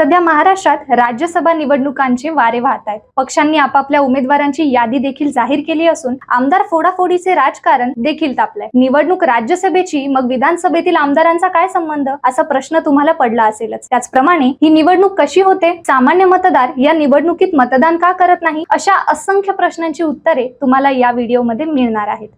सध्या महाराष्ट्रात राज्यसभा निवडणुकांचे वारे वाहत आहेत. पक्षांनी आपापल्या उमेदवारांची यादी देखील जाहीर केली असून आमदार फोडाफोडीचे राजकारण देखील तापलंय. निवडणूक राज्यसभेची मग विधानसभेतील आमदारांचा काय संबंध? असा प्रश्न तुम्हाला पडला असेलच. त्याचप्रमाणे ही निवडणूक कशी होते? सामान्य मतदार या निवडणुकीत मतदान का करत नाही? अशा असंख्य प्रश्नांची उत्तरे तुम्हाला या व्हिडिओमध्ये मिळणार आहेत.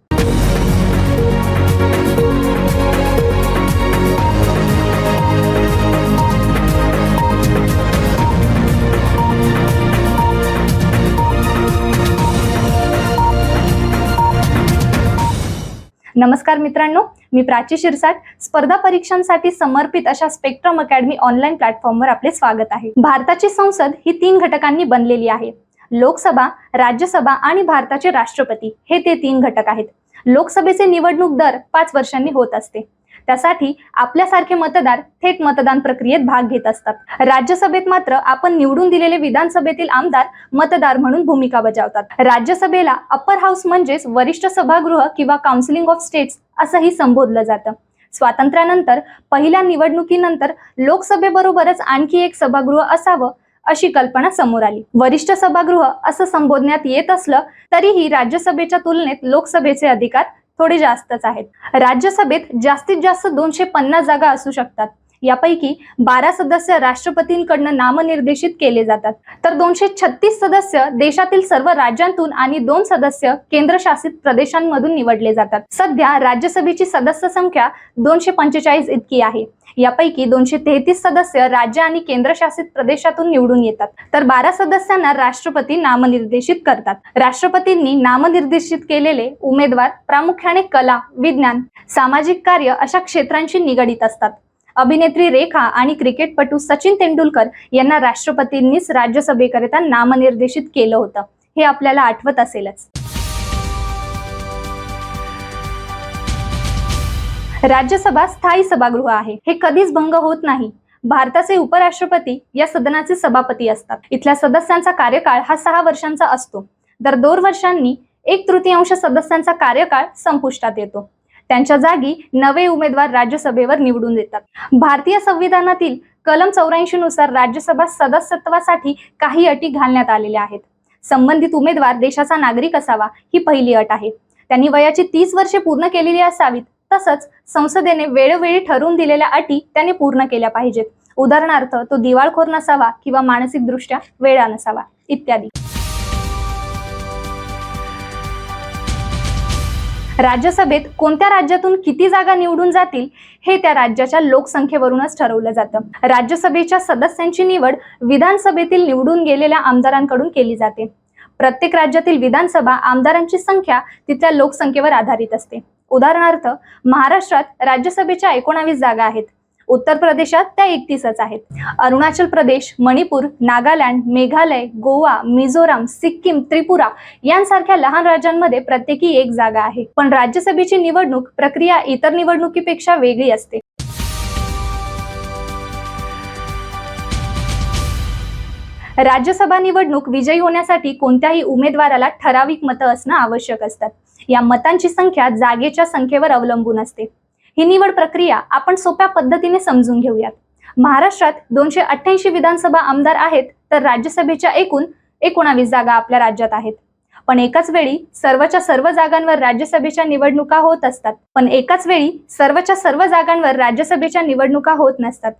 नमस्कार मित्रांनो मी प्राची शिरसाट. स्पर्धा परीक्षांसाठी समर्पित अशा स्पेक्ट्रम अकॅडमी ऑनलाईन प्लॅटफॉर्मवर आपले स्वागत आहे. भारताची संसद ही तीन घटकांनी बनलेली आहे. लोकसभा राज्यसभा आणि भारताचे राष्ट्रपती हे ते तीन घटक आहेत. लोकसभेचे निवडणूक दर पाच वर्षांनी होत असते. त्यासाठी आपल्यासारखे मतदार थेट मतदान प्रक्रियेत भाग घेत असतात. राज्यसभेत मात्र आपण निवडून दिलेले विधानसभेतील आमदार मतदार म्हणून भूमिका बजावतात. राज्यसभेला अप्पर हाऊस म्हणजेच वरिष्ठ सभागृह किंवा काउन्सिलिंग ऑफ स्टेट्स असंही संबोधलं जातं. स्वातंत्र्यानंतर पहिल्या निवडणुकीनंतर लोकसभेबरोबरच आणखी एक सभागृह असावं अशी कल्पना समोर आली. वरिष्ठ सभागृह असं संबोधण्यात येत असलं तरीही राज्यसभेच्या तुलनेत लोकसभेचे अधिकार थोडी जास्तच आहेत. राज्यसभेत जास्तीत जास्त दोनशे पन्नास जागा असू शकतात. यापैकी बारा सदस्य राष्ट्रपतींकडनं नामनिर्देशित केले जातात. तर दोनशे छत्तीस सदस्य देशातील सर्व राज्यांतून आणि दोन सदस्य केंद्रशासित प्रदेशांमधून निवडले जातात. सध्या राज्यसभेची सदस्य संख्या दोनशे पंचेचाळीस इतकी आहे. यापैकी दोनशे तेहतीस सदस्य राज्य आणि केंद्रशासित प्रदेशातून निवडून येतात. तर बारा सदस्यांना राष्ट्रपती नामनिर्देशित करतात. राष्ट्रपतींनी नामनिर्देशित केलेले उमेदवार प्रामुख्याने कला विज्ञान सामाजिक कार्य अशा क्षेत्रांशी निगडीत असतात. अभिनेत्री रेखा आणि क्रिकेटपटू सचिन तेंडुलकर यांना राष्ट्रपतींनीच राज्यसभेकरिता नामनिर्देशित केलं होतं. हे आपल्याला आठवत असेलच. राज्यसभा स्थायी सभागृह आहे. हे कधीच भंग होत नाही. भारताचे उपराष्ट्रपती या सदनाचे सभापती असतात. इथल्या सदस्यांचा कार्यकाळ हा सहा वर्षांचा असतो. दर दोन वर्षांनी एक तृतीयांश सदस्यांचा कार्यकाळ संपुष्टात येतो. त्यांच्या जागी नवे उमेदवार राज्यसभेवर निवडून देतात. भारतीय संविधानातील कलम चौऱ्याऐंशी नुसार राज्यसभा सदस्यत्वासाठी काही अटी घालण्यात आलेल्या आहेत. संबंधित उमेदवार देशाचा नागरिक असावा ही पहिली अट आहे. त्यांनी वयाची तीस वर्षे पूर्ण केलेली असावीत तसंच संसदेने वेळोवेळी ठरवून दिलेल्या अटी त्यांनी पूर्ण केल्या पाहिजेत. उदाहरणार्थ तो दिवाळखोर नसावा किंवा मानसिकदृष्ट्या वेळा नसावा इत्यादी. राज्यसभेत कोणत्या राज्यातून किती जागा निवडून जातील हे त्या राज्याच्या लोकसंख्येवरूनच ठरवलं जातं. राज्यसभेच्या सदस्यांची निवड विधानसभेतील निवडून गेलेल्या आमदारांकडून केली जाते. प्रत्येक राज्यातील विधानसभा आमदारांची संख्या तिथल्या लोकसंख्येवर आधारित असते. उदाहरणार्थ महाराष्ट्रात राज्यसभेच्या एकोणावीस जागा आहेत. उत्तर प्रदेशात त्या एकतीसच आहेत. अरुणाचल प्रदेश मणिपूर नागालँड मेघालय गोवा मिझोराम सिक्कीम त्रिपुरा यांसारख्या लहान राज्यांमध्ये प्रत्येकी एक जागा आहे. पण राज्यसभेची निवडणूक प्रक्रिया इतर निवडणुकीपेक्षा वेगळी असते. राज्यसभा निवडणूक विजयी होण्यासाठी कोणत्याही उमेदवाराला ठराविक मतं असणं आवश्यक असतात. या मतांची संख्या जागेच्या संख्येवर अवलंबून असते. ही निवड प्रक्रिया आपण सोप्या पद्धतीने समजून घेऊयात. महाराष्ट्रात दोनशे अठ्ठ्याऐंशी विधानसभा आमदार आहेत तर राज्यसभेच्या एकूण एकोणावीस जागा आपल्या राज्यात आहेत. पण एकाच वेळी सर्वच्या सर्व जागांवर राज्यसभेच्या निवडणुका होत असतात. पण एकाच वेळी सर्वच्या सर्व जागांवर राज्यसभेच्या निवडणुका होत नसतात.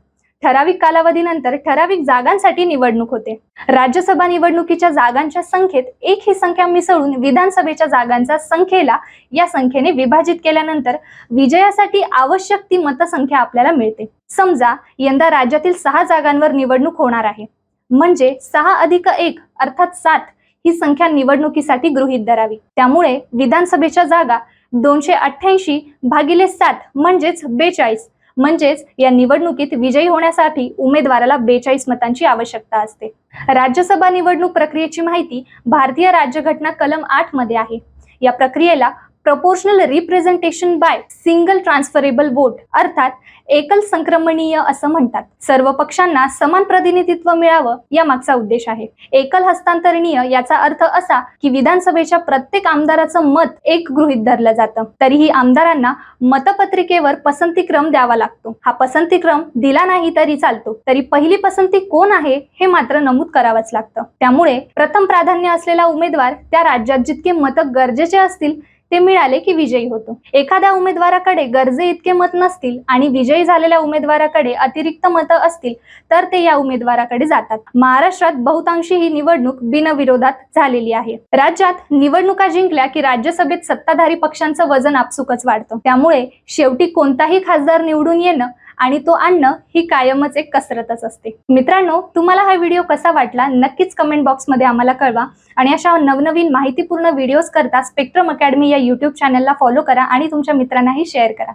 ठराविक कालावधीनंतर ठराविक जागांसाठी निवडणूक होते. राज्यसभा निवडणुकीच्या जागांच्या संख्येत एक ही संख्या मिसळून विधानसभेच्या जागांच्या संख्येला या संख्येने विभाजित केल्यानंतर विजयासाठी आवश्यक ती मतसंख्या आपल्याला मिळते. समजा यंदा राज्यातील सहा जागांवर निवडणूक होणार आहे. म्हणजे सहा अधिक एक अर्थात सात ही संख्या निवडणुकीसाठी गृहीत धरावी. त्यामुळे विधानसभेच्या जागा दोनशे अठ्ठ्याऐंशी भागिले सात म्हणजेच बेचाळीस. म्हणजेच या निवडणुकीत विजयी होण्यासाठी उमेदवाराला बेचाळीस मतांची आवश्यकता असते. राज्यसभा निवडणूक प्रक्रियेची माहिती भारतीय राज्यघटना कलम आठमध्ये आहे. या प्रक्रियेला proportional representation by single transferable vote अर्थात एकल संक्रमणीय असं म्हणतात. सर्व पक्षांना समान प्रतिनिधित्व मिळावं या मागचा उद्देश आहे. एकल हस्तांतरणीय याचा अर्थ असा की विधानसभेच्या प्रत्येक आमदाराचं मत एक गृहीत धरलं जातं. तरीही आमदारांना मतपत्रिकेवर पसंतीक्रम द्यावा लागतो. हा पसंतीक्रम दिला नाही तरी चालतो. तरी पहिली पसंती कोण आहे हे मात्र नमूद करावंच लागतं. त्यामुळे प्रथम प्राधान्य असलेला उमेदवार त्या राज्यात जितके मत गरजेचे असतील ते मिळाले की विजयी होतो. एखाद्या उमेदवाराकडे गरजे इतके मत नसतील आणि विजयी झालेल्या उमेदवाराकडे अतिरिक्त मतं असतील तर ते या उमेदवाराकडे जातात. महाराष्ट्रात बहुतांशी ही निवडणूक बिनविरोधात झालेली आहे. राज्यात निवडणुका जिंकल्या की राज्यसभेत सत्ताधारी पक्षांचं वजन आपसुकच वाढतं. त्यामुळे शेवटी कोणताही खासदार निवडून येणं आणि तो आणणं ही कायमच एक कसरतच असते. मित्रांनो तुम्हाला हा व्हिडिओ कसा वाटला नक्कीच कमेंट बॉक्समध्ये आम्हाला कळवा आणि अशा नवनवीन माहितीपूर्ण व्हिडिओज करता स्पेक्ट्रम अकॅडमी या युट्यूब चॅनलला फॉलो करा आणि तुमच्या मित्रांनाही शेअर करा.